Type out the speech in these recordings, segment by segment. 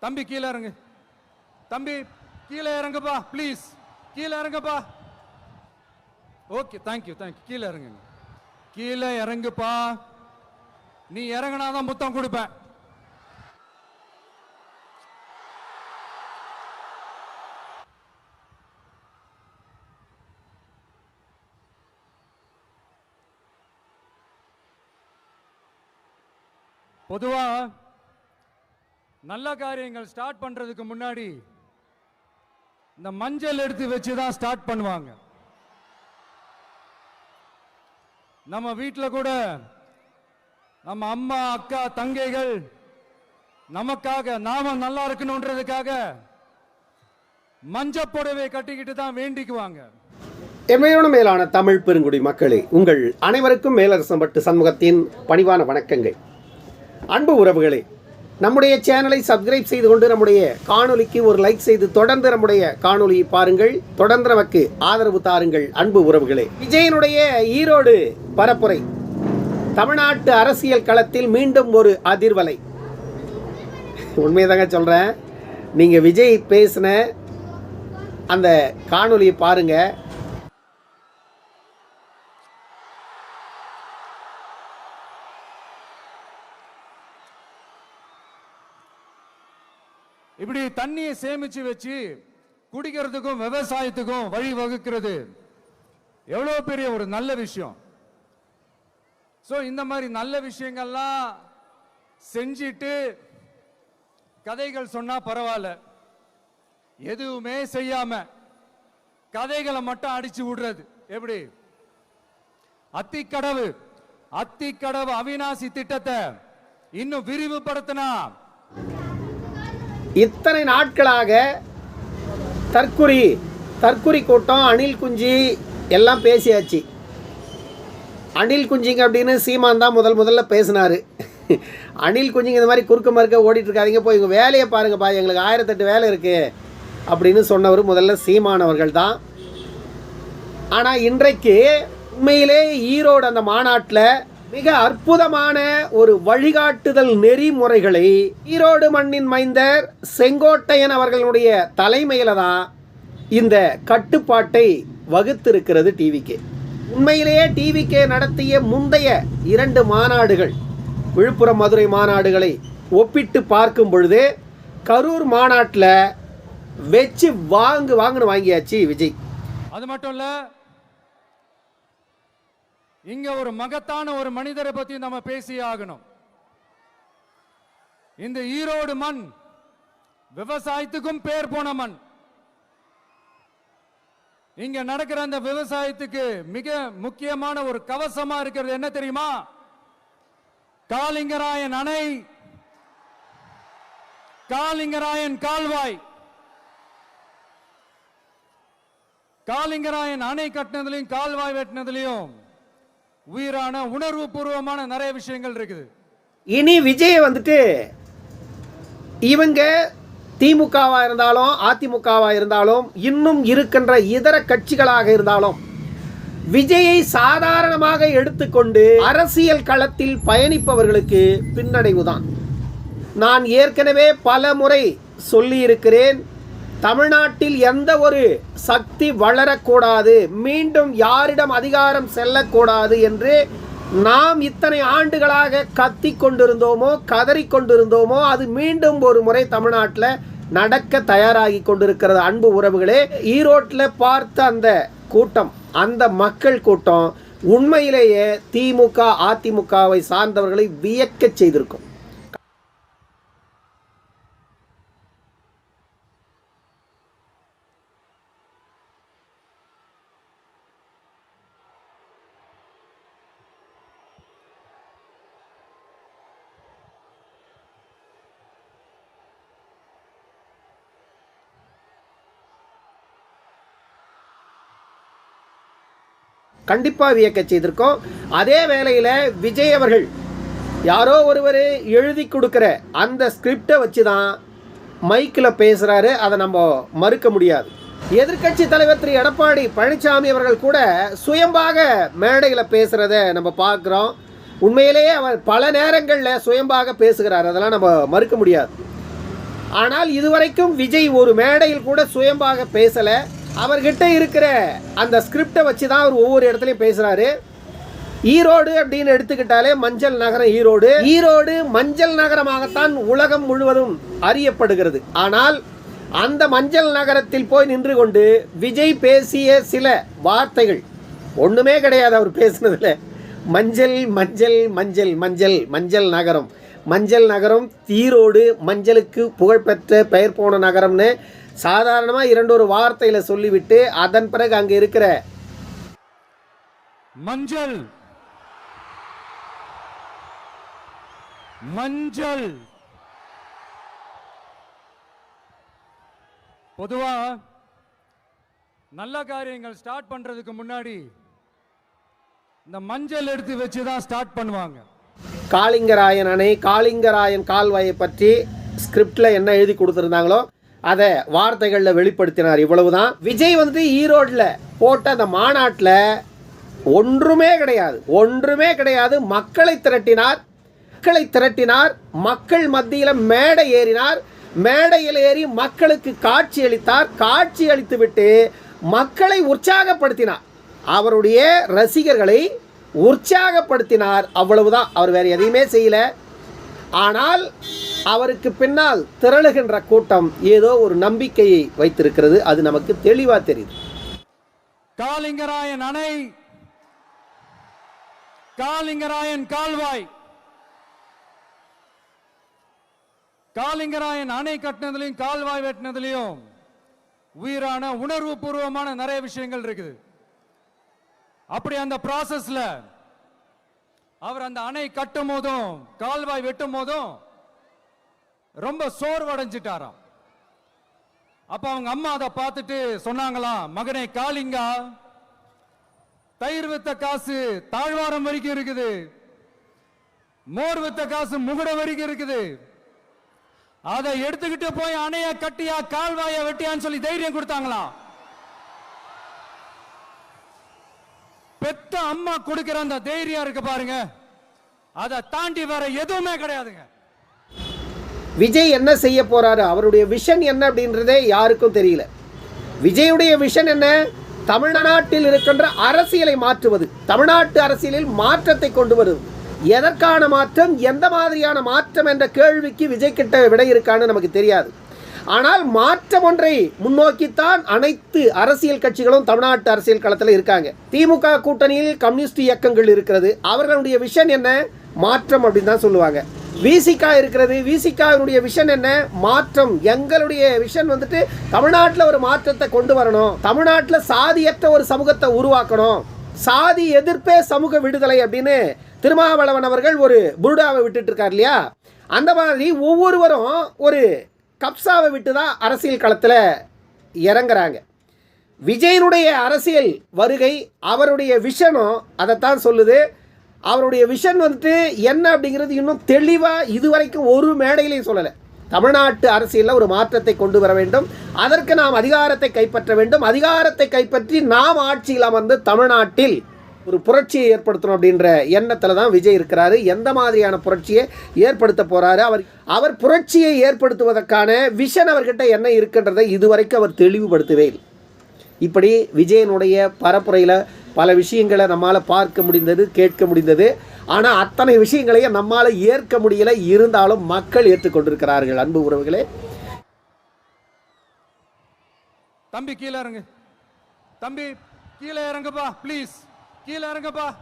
தம்பி கீழே இறங்கு. தம்பி கீழே இறங்குப்பா ப்ளீஸ் கீழே இறங்குப்பா. ஓகே தேங்க்யூ தேங்க்யூ கீழே இறங்குங்க. கீழே இறங்குப்பா. நீ இறங்குனாதான் முத்தம் கொடுப்பேன். பொதுவா நல்ல காரியங்கள் ஸ்டார்ட் பண்றதுக்கு முன்னாடி இந்த மஞ்சள் எடுத்து வச்சு தான் ஸ்டார்ட் பண்ணுவாங்க. நம்ம வீட்டில் கூட நம்ம அம்மா அக்கா தங்கைகள் நமக்காக நாம நல்லா இருக்கணுன்றதுக்காக மஞ்சள் புடவை கட்டிக்கிட்டு தான் வேண்டிக்குவாங்க. எம்மையோட மேலான தமிழ் பெருங்குடி மக்களே உங்கள் அனைவருக்கும் மேலரசம்பட்டு சண்முகத்தின் பணிவான வணக்கங்கள். அன்பு உறவுகளே நம்முடைய சேனலை சப்ஸ்கிரைப் செய்து கொண்டு நம்முடைய காணொலிக்கு ஒரு லைக் செய்து தொடர்ந்து நம்முடைய காணொலியை பாருங்கள். தொடர்ந்து நமக்கு ஆதரவு தாருங்கள். அன்பு உறவுகளே. விஜயனுடைய ஈரோடு பரப்புரை. தமிழ்நாட்டு அரசியல் களத்தில் மீண்டும் ஒரு அதிர்வலை. உண்மையதாங்க சொல்கிறேன் நீங்கள் விஜய் பேசின அந்த காணொலியை பாருங்கள் இப்படி தண்ணியை சேமிச்சு வச்சு குடிக்கிறதுக்கும் விவசாயத்துக்கும் வழி வகுக்கிறது. எவ்வளவு பெரிய ஒரு நல்ல விஷயம். சோ இந்த மாதிரி நல்ல விஷயங்கள்லாம் செஞ்சிட்டு கதைகள் சொன்னா பரவாயில்ல. எதுவுமே செய்யாம கதைகளை மட்டும் அடிச்சு விடுறது. எப்படி? அத்திக்கடவு. அத்திக்கடவு அவிநாசி திட்டத்தை இன்னும் விரிவுபடுத்தினா இத்தனை நாட்களாக தற்குறி தற்குறி கூட்டம் அணில் குஞ்சு எல்லாம் பேசியாச்சு. அணில் குஞ்சிங்க அப்படின்னு சீமான் தான் முதல் முதல்ல பேசினார். அணில் குஞ்சிங்க இந்த மாதிரி குறுக்க மறுக்க ஓடிட்டுருக்காதீங்க போய் உங்கள் வேலையை பாருங்கப்பா எங்களுக்கு ஆயிரத்தெட்டு வேலை இருக்குது அப்படின்னு சொன்னவர் முதல்ல சீமானவர்கள் தான். ஆனால் இன்றைக்கு உண்மையிலே ஈரோடு அந்த மாநாட்டில் மிக அற்புதமான ஒரு வழிகாட்டுதல் நெறிமுறைகளை ஈரோடு மண்ணின் மைந்தர் செங்கோட்டையன் அவர்களுடைய தலைமையில் தான் இந்த கட்டுப்பாட்டை வகுத்திருக்கிறது டிவிகே. உண்மையிலேயே டிவிகே நடத்திய முந்தைய இரண்டு மாநாடுகள் விழுப்புரம் மதுரை மாநாடுகளை ஒப்பிட்டு பார்க்கும் பொழுது கரூர் மாநாட்டில் வச்சு வாங்கு வாங்குன்னு வாங்கியாச்சு விஜய். அது மட்டும் இல்லை இங்க ஒரு மகத்தான ஒரு மனிதரை பத்தி நம்ம பேசியே ஆகணும். இந்த ஈரோடு மண் விவசாயத்துக்கும் பேர் போன மண். இங்க நடக்கிற அந்த விவசாயத்துக்கு மிக முக்கியமான ஒரு கவசமா இருக்கிறது என்ன தெரியுமா? காலிங்கராயன் அணை. காளிங்கராயன் கால்வாய். காலிங்கராயன் அணை கட்டினதுலையும் கால்வாய் வெட்டினதுலையும் உயிரான உணர்வு பூர்வமான நிறைய விஷயங்கள் இருக்குது. இனி விஜய் வந்துட்டு இவங்க திமுகவாக இருந்தாலும் அதிமுகவாக இருந்தாலும் இன்னும் இருக்கின்ற இதர கட்சிகளாக இருந்தாலும் விஜயை சாதாரணமாக எடுத்துக்கொண்டு அரசியல் களத்தில் பயணிப்பவர்களுக்கு பின்னடைவுதான். நான் ஏற்கனவே பல முறை சொல்லியிருக்கிறேன் தமிழ்நாட்டில் எந்த ஒரு சக்தி வளரக்கூடாது மீண்டும் யாரிடம் அதிகாரம் செல்லக்கூடாது என்று நாம் இத்தனை ஆண்டுகளாக கத்தி கொண்டிருந்தோமோ கதறி கொண்டிருந்தோமோ அது மீண்டும் ஒரு முறை தமிழ்நாட்டில் நடக்க தயாராகி கொண்டிருக்கிறது. அன்பு உறவுகளே ஈரோட்டில் பார்த்த அந்த கூட்டம் அந்த மக்கள் கூட்டம் உண்மையிலேயே திமுக அதிமுகவை சார்ந்தவர்களை வியக்கச் செய்திருக்கும். கண்டிப்பாக வியக்க செய்திருக்கோம். அதே வேளையில் விஜய் அவர்கள் யாரோ ஒருவர் எழுதி கொடுக்குற அந்த ஸ்கிரிப்டை வச்சு தான் மைக்கில் பேசுகிறாரு அதை நம்ம மறுக்க முடியாது. எதிர்க்கட்சி தலைவர் திரு. எடப்பாடி பழனிசாமி அவர்கள் கூட சுயம்பாக மேடையில் பேசுகிறத நம்ம பார்க்குறோம். உண்மையிலேயே அவர் பல நேரங்களில் சுயம்பாக பேசுகிறார். அதெல்லாம் நம்ம மறுக்க முடியாது. ஆனால் இதுவரைக்கும் விஜய் ஒரு மேடையில் கூட சுயம்பாக பேசலை. அவர்கிட்ட இருக்கிற அந்த ஸ்கிரிப்டை வச்சு தான் அவர் ஒவ்வொரு இடத்துலையும் பேசுகிறாரு ஈரோடு அப்படின்னு எடுத்துக்கிட்டாலே மஞ்சள் நகரம் ஈரோடு. ஈரோடு மஞ்சள் நகரமாகத்தான் உலகம் முழுவதும் அறியப்படுகிறது. ஆனால் அந்த மஞ்சள் நகரத்தில் போய் நின்று கொண்டு விஜய் பேசிய சில வார்த்தைகள் ஒன்றுமே கிடையாது அவர் பேசுனதுல. மஞ்சள் மஞ்சள் மஞ்சள் மஞ்சள் மஞ்சள் நகரம். மஞ்சள் நகரம் ஈரோடு மஞ்சளுக்கு புகழ்பெற்ற பெயர் போன நகரம்னு சாதாரணமாக இரண்டு ஒரு வார்த்தையில் சொல்லிவிட்டு அதன் பிறகு அங்கே இருக்கிற மஞ்சள். மஞ்சள். பொதுவா நல்ல காரியங்கள் ஸ்டார்ட் பண்றதுக்கு முன்னாடி இந்த மஞ்சள் எடுத்து வச்சு தான் ஸ்டார்ட் பண்ணுவாங்க. காளிங்கராயன் அணை காளிங்கராயன் கால்வாயை பற்றி ஸ்கிரிப்டில் என்ன எழுதி கொடுத்துருந்தாங்களோ அதை வார்த்தைகளில் வெளிப்படுத்தினார். இவ்வளவுதான். விஜய் வந்து ஈரோட்டில் போட்ட அந்த மாநாட்டில் ஒன்றுமே கிடையாது. ஒன்றுமே கிடையாது. மக்களை திரட்டினார். மக்களை திரட்டினார். மக்கள் மத்தியில் மேடை ஏறினார். மேடையில் ஏறி மக்களுக்கு காட்சி அளித்தார். காட்சி அளித்துவிட்டு மக்களை உற்சாகப்படுத்தினார். அவருடைய ரசிகர்களை உற்சாகப்படுத்தினார். அவ்வளவுதான். அவர் வேற எதையுமே செய்யலை. ஆனால் அவருக்கு பின்னால் திரளுகின்ற கூட்டம் ஏதோ ஒரு நம்பிக்கையை வைத்திருக்கிறது. அது நமக்கு தெளிவாக தெரியுது. காலிங்கராயன் அணை காலிங்கராயன் கால்வாய். காலிங்கராயன் அணை கட்டினதுலையும் கால்வாய் வெட்டினதுலையும் உயிரான உணர்வு பூர்வமான நிறைய விஷயங்கள் இருக்குது. அப்படி அந்த ப்ராசஸ்ல அவர் அந்த அணை கட்டும் போதும் கால்வாய் வெட்டும் போதும் ரொம்ப சோர்வடைஞ்சிட்டாராம். அப்ப அவங்க அம்மா அதை பார்த்துட்டு சொன்னாங்களாம் மகனே காளிங்கா தயிர் வித்த காசு தாழ்வாரம் வரைக்கும் இருக்குது. மோர் வித்த காசு முகுட வரைக்கும் இருக்குது. அதை எடுத்துக்கிட்டு போய் அணைய கட்டியா கால்வாய வெட்டியான்னு சொல்லி தைரியம் கொடுத்தாங்களாம் பெத்த அம்மா கொடுக்கிற அந்த தைரியம் இருக்கு பாருங்க. அதை தாண்டி வேற எதுவுமே கிடையாதுங்க. விஜய் என்ன செய்ய போகிறாரு அவருடைய விஷன் என்ன அப்படின்றதே யாருக்கும் தெரியல. விஜயுடைய விஷன் என்ன? தமிழ்நாட்டில் இருக்கின்ற அரசியலை மாற்றுவது தமிழ்நாட்டு அரசியலில் மாற்றத்தை கொண்டு வருவது. எதற்கான மாற்றம் எந்த மாதிரியான மாற்றம் என்ற கேள்விக்கு விஜய் கிட்ட விடை இருக்கான்னு நமக்கு தெரியாது. ஆனால் மாற்றம் ஒன்றை முன்னோக்கித்தான் அனைத்து அரசியல் கட்சிகளும் தமிழ்நாட்டு அரசியல் களத்தில் இருக்காங்க. திமுக கூட்டணியில் கம்யூனிஸ்ட் இயக்கங்கள் இருக்கிறது. அவர்களுடைய விஷன் என்ன? மாற்றம் அப்படின்னு தான் சொல்லுவாங்க. விசிகா இருக்கிறது விசிகாவினுடைய விஷன் என்ன? மாற்றம். எங்களுடைய விஷன் வந்துட்டு தமிழ்நாட்டில் ஒரு மாற்றத்தை கொண்டு வரணும். தமிழ்நாட்டில் சாதியற்ற ஒரு சமூகத்தை உருவாக்கணும். சாதி எதிர்ப்பே சமூக விடுதலை அப்படின்னு திருமாவளவன் அவர்கள் ஒரு புருடாவை விட்டுட்டு இருக்கார் இல்லையா? அந்த மாதிரி ஒவ்வொருவரும் ஒரு கப்சாவை விட்டு தான் அரசியல் களத்தில் இறங்குறாங்க. விஜயனுடைய அரசியல் வருகை அவருடைய விஷனும் அதைத்தான் சொல்லுது. அவருடைய விஷன் வந்துட்டு என்ன அப்படிங்கிறது இன்னும் தெளிவாக இதுவரைக்கும் ஒரு மேடையிலையும் சொல்லலை. தமிழ்நாட்டு அரசியலில் ஒரு மாற்றத்தை கொண்டு வர வேண்டும். அதற்கு நாம் அதிகாரத்தை கைப்பற்ற வேண்டும். அதிகாரத்தை கைப்பற்றி நாம் ஆட்சியில் அமர்ந்து தமிழ்நாட்டில் ஒரு புரட்சியை ஏற்படுத்தணும் அப்படின்ற எண்ணத்தில் தான் விஜய் இருக்கிறாரு. எந்த மாதிரியான புரட்சியை ஏற்படுத்த போகிறாரு அவர் அவர் புரட்சியை ஏற்படுத்துவதற்கான விஷன் அவர்கிட்ட என்ன இருக்குன்றதை இதுவரைக்கும் அவர் தெளிவுபடுத்தவே இல்லை. இப்படி விஜயனுடைய பரப்புரையில் பல விஷயங்களை நம்மால் பார்க்க முடிந்தது கேட்க முடிந்தது. ஆனால் அத்தனை விஷயங்களையும் நம்மால் ஏற்க முடியல. இருந்தாலும் மக்கள் ஏற்றுக்கொண்டிருக்கிறார்கள். அன்பு உறவுகளே. தம்பி கீழே இறங்கு. தம்பி கீழே இறங்குப்பா ப்ளீஸ் கீழே இறங்குப்பா.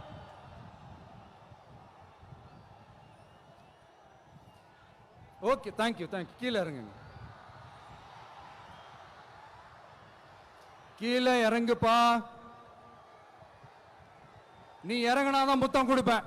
ஓகே தேங்க்யூ தேங்க்யூ கீழே இறங்குங்க. கீழே இறங்குப்பா. நீ இறங்கினாதான் முத்தம் கொடுப்பேன்.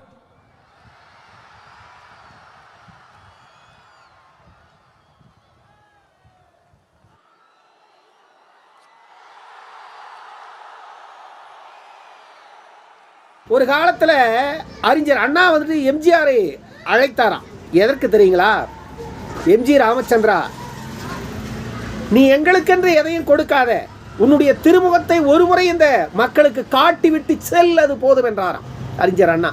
ஒரு காலத்தில் அறிஞர் அண்ணா வந்துட்டு எம்ஜிஆரை அழைத்தாராம். எதற்கு தெரியுங்களா? எம்ஜி ராமச்சந்திரா நீ எங்களுக்கென்று எதையும் கொடுக்காத. உன்னுடைய திருமுகத்தை ஒருமுறை இந்த மக்களுக்கு காட்டிவிட்டு செல் அது போதும் என்றாராம் அறிஞர் அண்ணா.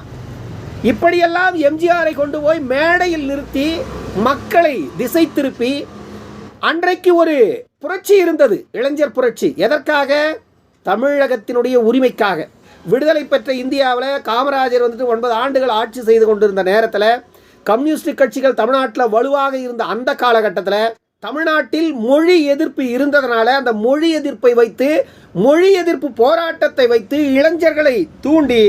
இப்படியெல்லாம் எம்ஜிஆரை கொண்டு போய் மேடையில் நிறுத்தி மக்களை திசை திருப்பி அன்றைக்கு ஒரு புரட்சி இருந்தது இளைஞர் புரட்சி. எதற்காக? தமிழகத்தினுடைய உரிமைக்காக. விடுதலை பெற்ற இந்தியாவில் காமராஜர் வந்துட்டு ஒன்பது ஆண்டுகள் ஆட்சி செய்து கொண்டிருந்த நேரத்தில் கம்யூனிஸ்ட் கட்சிகள் தமிழ்நாட்டில் வலுவாக இருந்த அந்த காலகட்டத்தில் தமிழ்நாட்டில் மொழி எதிர்ப்பு இருந்ததனால அந்த மொழி எதிர்ப்பை வைத்து மொழி எதிர்ப்பு போராட்டத்தை வைத்து இளைஞர்களை தூண்டி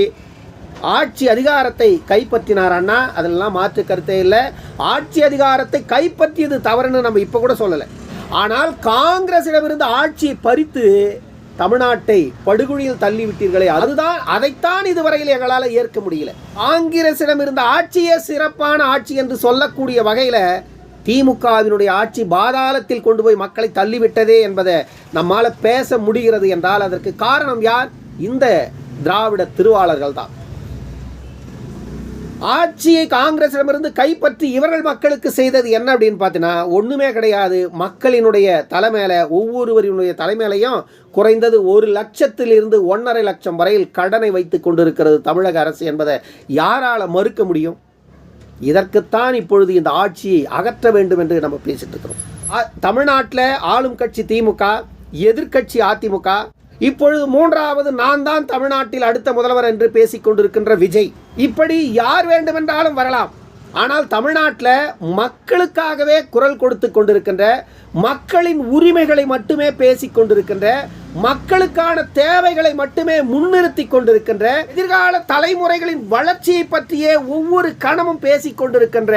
ஆட்சி அதிகாரத்தை கைப்பற்றினார் அண்ணா. அதெல்லாம் மாற்று கருத்தே இல்லை. ஆட்சி அதிகாரத்தை கைப்பற்றியது தவறுன்னு நம்ம இப்போ கூட சொல்லலை. ஆனால் காங்கிரஸிடமிருந்து ஆட்சியை பறித்து தமிழ்நாட்டை படுகொழியில் தள்ளிவிட்டீர்களே அதுதான் அதைத்தான் இதுவரையில் எங்களால் ஏற்க முடியல. காங்கிரசிடம் இருந்த ஆட்சியே சிறப்பான ஆட்சி என்று சொல்லக்கூடிய வகையில் திமுகவினுடைய ஆட்சி பாதாளத்தில் கொண்டு போய் மக்களை தள்ளிவிட்டதே என்பதை நம்மால் பேச முடிகிறது என்றால் அதற்கு காரணம் யார்? இந்த திராவிட திருவாளர்கள் தான். ஆட்சியை காங்கிரசிடமிருந்து கைப்பற்றி இவர்கள் மக்களுக்கு செய்தது என்ன அப்படின்னு பார்த்தீங்கன்னா ஒன்றுமே கிடையாது. மக்களினுடைய தலைமையில ஒவ்வொருவரினுடைய தலைமையிலையும் குறைந்தது ஒரு லட்சத்திலிருந்து ஒன்றரை லட்சம் வரையில் கடனை வைத்து கொண்டிருக்கிறது தமிழக அரசு என்பதை யாரால மறுக்க முடியும்? இதற்குத்தான் இப்பொழுது இந்த ஆட்சியை அகற்ற வேண்டும் என்று நம்ம பேசிட்டு இருக்கிறோம். தமிழ்நாட்டில் ஆளும் கட்சி திமுக எதிர்க்கட்சி அதிமுக. இப்பொழுது மூன்றாவது நான் தான் தமிழ்நாட்டில் அடுத்த முதல்வர் என்று பேசிக்கொண்டிருக்கின்ற விஜய். இப்படி யார் வேண்டுமென்றாலும் வரலாம். ஆனால் தமிழ்நாட்டில் மக்களுக்காகவே குரல் கொடுத்து கொண்டிருக்கின்ற மக்களின் உரிமைகளை மட்டுமே பேசிக்கொண்டிருக்கின்ற மக்களுக்கான தேவைகளை மட்டுமே முன்னிறுத்தி கொண்டிருக்கின்ற எதிர்கால தலைமுறைகளின் வளர்ச்சியை பற்றியே ஒவ்வொரு கணமும் பேசிக் கொண்டிருக்கின்ற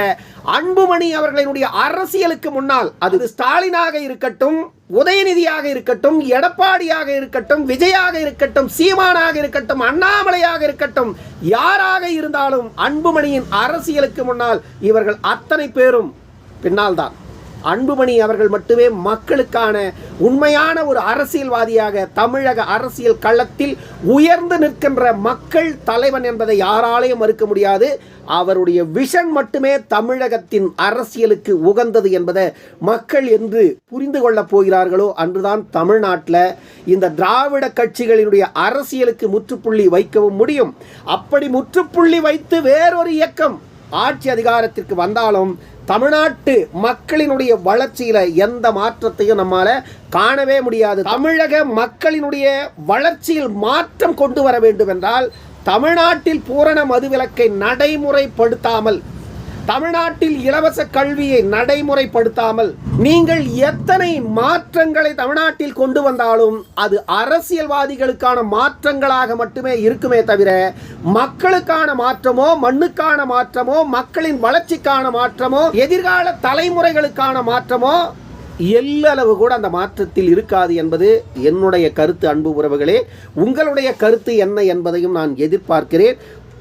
அன்புமணி அவர்களினுடைய அரசியலுக்கு முன்னால் அது ஸ்டாலினாக இருக்கட்டும் உதயநிதியாக இருக்கட்டும் எடப்பாடியாக இருக்கட்டும் விஜயாக இருக்கட்டும் சீமானாக இருக்கட்டும் அண்ணாமலையாக இருக்கட்டும் யாராக இருந்தாலும் அன்புமணியின் அரசியலுக்கு முன்னால் இவர்கள் அத்தனை பேரும் பின்னால் தான் அன்புமணி அவர்கள் மட்டுமே மக்களுக்கான உண்மையான ஒரு அரசியல்வாதியாக தமிழக அரசியல் களத்தில் உயர்ந்து நிற்கின்ற மக்கள் தலைவன் என்பதை யாராலையும் மறுக்க முடியாது. அவருடைய விஷன் மட்டுமே தமிழகத்தின் அரசியலுக்கு உகந்தது என்பதை மக்கள் என்று புரிந்து கொள்ளப் போகிறார்களோ அன்றுதான் தமிழ்நாட்டில் இந்த திராவிட கட்சிகளினுடைய அரசியலுக்கு முற்றுப்புள்ளி வைக்கவும் முடியும். அப்படி முற்றுப்புள்ளி வைத்து வேறொரு இயக்கம் ஆட்சி அதிகாரத்திற்கு வந்தாலும் தமிழ்நாட்டு மக்களினுடைய வளர்ச்சியில எந்த மாற்றத்தையும் நம்மால காணவே முடியாது. தமிழக மக்களினுடைய வளர்ச்சியில் மாற்றம் கொண்டு வர வேண்டும் என்றால் தமிழ்நாட்டில் பூரண மதுவிலக்கை நடைமுறைப்படுத்தாமல் தமிழ்நாட்டில் இலவச கல்வியை நடைமுறைப்படுத்தாமல் நீங்கள் எத்தனை மாற்றங்களை தமிழ்நாட்டில் கொண்டு வந்தாலும் அது அரசியல்வாதிகளுக்கான மாற்றங்களாக மட்டுமே இருக்குமே தவிர மக்களுக்கான மாற்றமோ மண்ணுக்கான மாற்றமோ மக்களின் வளர்ச்சிக்கான மாற்றமோ எதிர்கால தலைமுறைகளுக்கான மாற்றமோ எல்லளவு கூட அந்த மாற்றத்தில் இருக்காது என்பது என்னுடைய கருத்து அன்பு உறவுகளே. உங்களுடைய கருத்து என்ன என்பதையும் நான் எதிர்பார்க்கிறேன்.